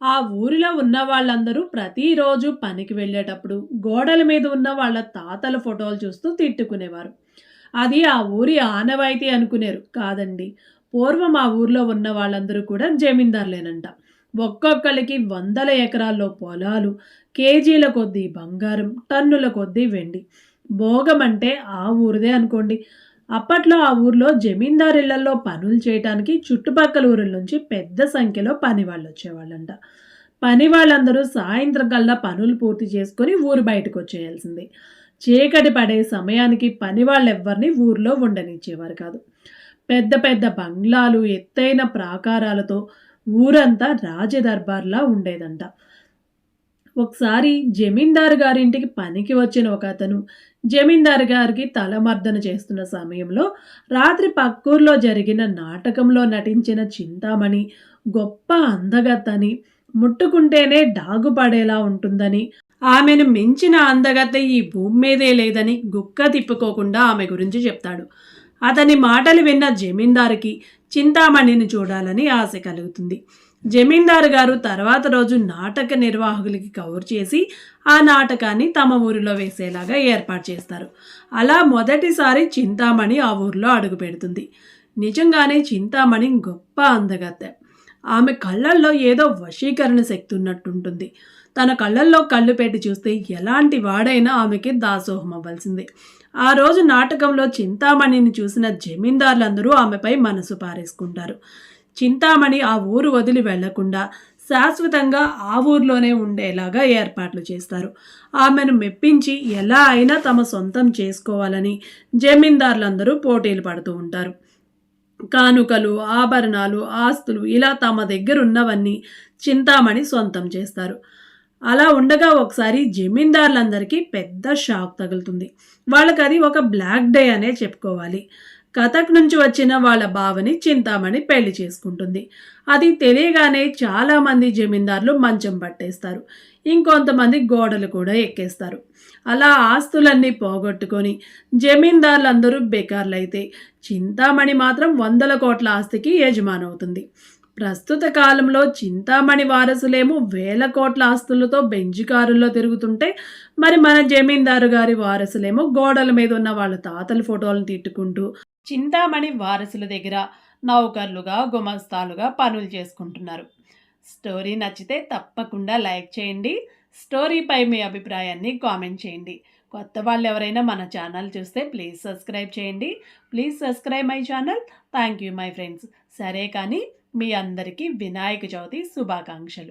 ఆ ఊరిలో ఉన్న వాళ్ళందరూ ప్రతిరోజు పనికి వెళ్ళేటప్పుడు గోడల మీద ఉన్న వాళ్ళ తాతల ఫోటోలు చూస్తూ తిట్టుకునేవారు. అది ఆ ఊరి ఆనవాయితీ అనుకునేరు కాదండి. పూర్వం ఆ ఊర్లో ఉన్న వాళ్ళందరూ కూడా జమీందారులేనంట. ఒక్కొక్కరికి వందల ఎకరాల్లో పొలాలు కేజీల కొద్దీ బంగారం టన్నుల కొద్దీ వెండి. భోగం అంటే ఆ ఊరిదే అనుకోండి. అప్పట్లో ఆ ఊర్లో జమీందారిళ్ళలో పనులు చేయటానికి చుట్టుపక్కల ఊరుల నుంచి పెద్ద సంఖ్యలో పని వాళ్ళు వచ్చేవాళ్ళంట. పని వాళ్ళందరూ సాయంత్రం కల్లా పనులు పూర్తి చేసుకొని ఊరు బయటకు వచ్చేయాల్సింది. చీకటి పడే సమయానికి పని వాళ్ళెవ్వరిని ఊర్లో ఉండనిచ్చేవారు కాదు. పెద్ద పెద్ద బంగ్లాలు ఎత్తైన ప్రాకారాలతో ఊరంతా రాజదర్బార్లా ఉండేదంట. ఒకసారి జమీందారు గారింటికి పనికి వచ్చిన ఒక అతను జమీందారు గారికి తలమర్దన చేస్తున్న సమయంలో రాత్రి పక్కూర్లో జరిగిన నాటకంలో నటించిన చింతామణి గొప్ప అందగత్తని ముట్టుకుంటేనే డాగుపడేలా ఉంటుందని ఆమెను మించిన అందగత్త ఈ భూమి మీదే లేదని గుక్క తిప్పుకోకుండా ఆమె గురించి చెప్తాడు. అతని మాటలు విన్న జమీందారుకి చింతామణిని చూడాలని ఆశ కలుగుతుంది. జమీందారు గారు తర్వాత రోజు నాటక నిర్వాహకులకి కవర్ చేసి ఆ నాటకాన్ని తమ ఊరిలో వేసేలాగా ఏర్పాటు చేస్తారు. అలా మొదటిసారి చింతామణి ఆ ఊరిలో అడుగు పెడుతుంది. నిజంగానే చింతామణి గొప్ప అందగత్తె. ఆమె కళ్ళల్లో ఏదో వశీకరణ శక్తి ఉన్నట్టుంటుంది తన కళ్ళల్లో కళ్ళు పెట్టి చూస్తే ఎలాంటి వాడైనా ఆమెకి దాసోహం అవ్వాల్సిందే. ఆ రోజు నాటకంలో చింతామణిని చూసిన జమీందారులందరూ ఆమెపై మనసు పారేసుకుంటారు. చింతామణి ఆ ఊరు వదిలి వెళ్ళకుండా శాశ్వతంగా ఆ ఊర్లోనే ఉండేలాగా ఏర్పాట్లు చేస్తారు. ఆమెను మెప్పించి ఎలా అయినా తమ సొంతం చేసుకోవాలని జమీందారులందరూ పోటీలు పడుతూ ఉంటారు. కానుకలు ఆభరణాలు ఆస్తులు ఇలా తమ దగ్గర ఉన్నవన్నీ చింతామణి సొంతం చేస్తారు. అలా ఉండగా ఒకసారి జమీందారులందరికీ పెద్ద షాక్ తగులుతుంది. వాళ్ళకి అది ఒక బ్లాక్ డే అనే చెప్పుకోవాలి. కథక్ నుంచి వచ్చిన వాళ్ళ బావని చింతామణి పెళ్ళి చేసుకుంటుంది. అది తెలియగానే చాలామంది జమీందారులు మంచం పట్టేస్తారు. ఇంకొంతమంది గోడలు కూడా ఎక్కేస్తారు. అలా ఆస్తులన్నీ పోగొట్టుకొని జమీందారులందరూ బెకార్లైతే చింతామణి మాత్రం వందల కోట్ల ఆస్తికి యజమానవుతుంది. ప్రస్తుత కాలంలో చింతామణి వారసులేమో వేల కోట్ల ఆస్తులతో బెంజి కారుల్లో తిరుగుతుంటే మరి మన జమీందారు గారి వారసులేమో గోడల మీద ఉన్న వాళ్ళ తాతల ఫోటోలను తిట్టుకుంటూ చింతామణి వారసుల దగ్గర నౌకర్లుగా గుమస్తాలుగా పనులు చేసుకుంటున్నారు. స్టోరీ నచ్చితే తప్పకుండా లైక్ చేయండి. స్టోరీపై మీ అభిప్రాయాన్ని కామెంట్ చేయండి. కొత్త వాళ్ళు ఎవరైనా మన ఛానల్ చూస్తే ప్లీజ్ సబ్స్క్రైబ్ చేయండి. Please subscribe my channel. Thank you my friends. సరే కానీ మీ అందరికీ వినాయక చవితి శుభాకాంక్షలు